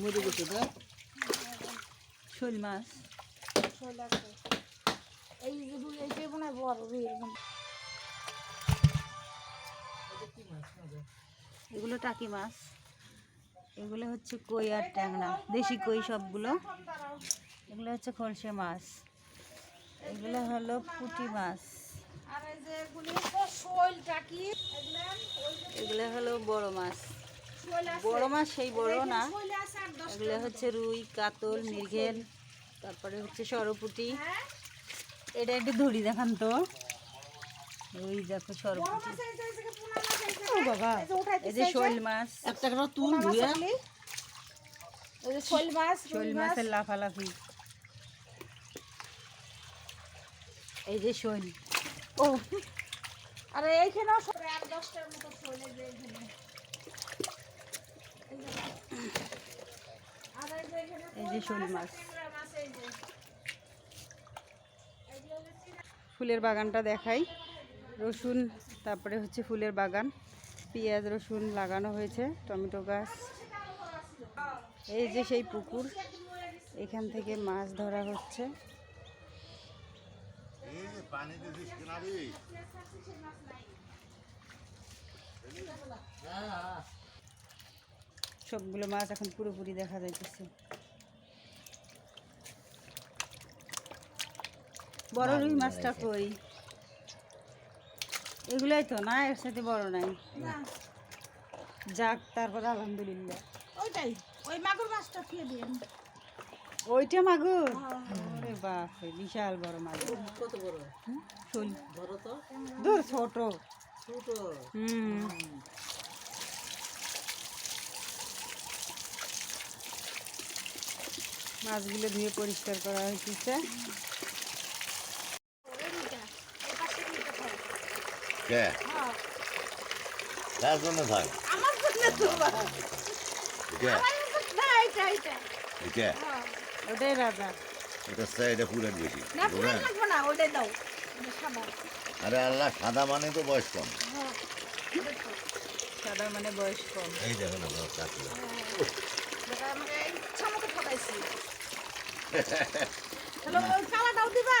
মরে গেছে তো শোল মাছ। এই যে মনে হয় বড় এরকম। এগুলো টাকি মাছ। এগুলো হচ্ছে কই আর ট্যাংরা। দেশি কই সবগুলো। এগুলো হচ্ছে খলসে মাছ। এগুলো হলো পুঁটি মাছ। এগুলি হলো বড় মাছ। বড় মাছ সেই বড় না। এগুলো হচ্ছে রুই কাতল মৃগেল তারপরে হচ্ছে সরপুটি। হ্যাঁ। এটা একটু ধরি দেখান তো। ওই দেখো সরপুটি মাছ এই যে এই যে পোনা মাছ এই যে ও বাবা এই যে। শোল মাছ। একটা করে তুল ধুয়ে। এই যে শোল মাছ শোল মাছের লাফালাফি। এই যে শোল। ও আর এইখানেও শোল আর দশটার মতো শোল এই যে এইখানে এই যে। আর এই যে শোল মাছ। ফুলের বাগানটা দেখাই। রসুন, তারপরে হচ্ছে ফুলের বাগান। পেঁয়াজ, রসুন লাগানো হয়েছে, টমেটো গাছ। এই যে সেই পুকুর, এখান থেকে মাছ ধরা হচ্ছে। সবগুলো মাছ এখন পুরোপুরি দেখা যাইতেছে। বড় রুই মাছটা কই? এগুলাই তো না এর সাথে বড় নাই। যাক তারপর আলহামদুলিল্লাহ। ওইটাই ওই মাগুর মাছটা ফিয়ে দিন ওইটা মাগুর? আরে বাপ রে, বিশাল বড় মাগুর। কত বড়? শোল বড় তো? দূর ছোট। ছোট। হুম। মাছগুলো ধুয়ে পরিষ্কার করা হয়েছে কে? কার জন্য থাক? আমার জন্য তো কে? না এটা এটা কে? ওটাই রাজা। এটা সাইডে পুরান বেশি না পুরো লাগবে না ওটাই দাও। সাদা। আরে আল্লাহ সাদা মানে তো বয়স কম। হ্যাঁ সাদা মানে বয়স কম। এই দেখেন আপনার কাকড়া যেটা আমাকে ইচ্ছা মতো ঠকাইছি। হ্যালো ওই কালাটাও দিবা?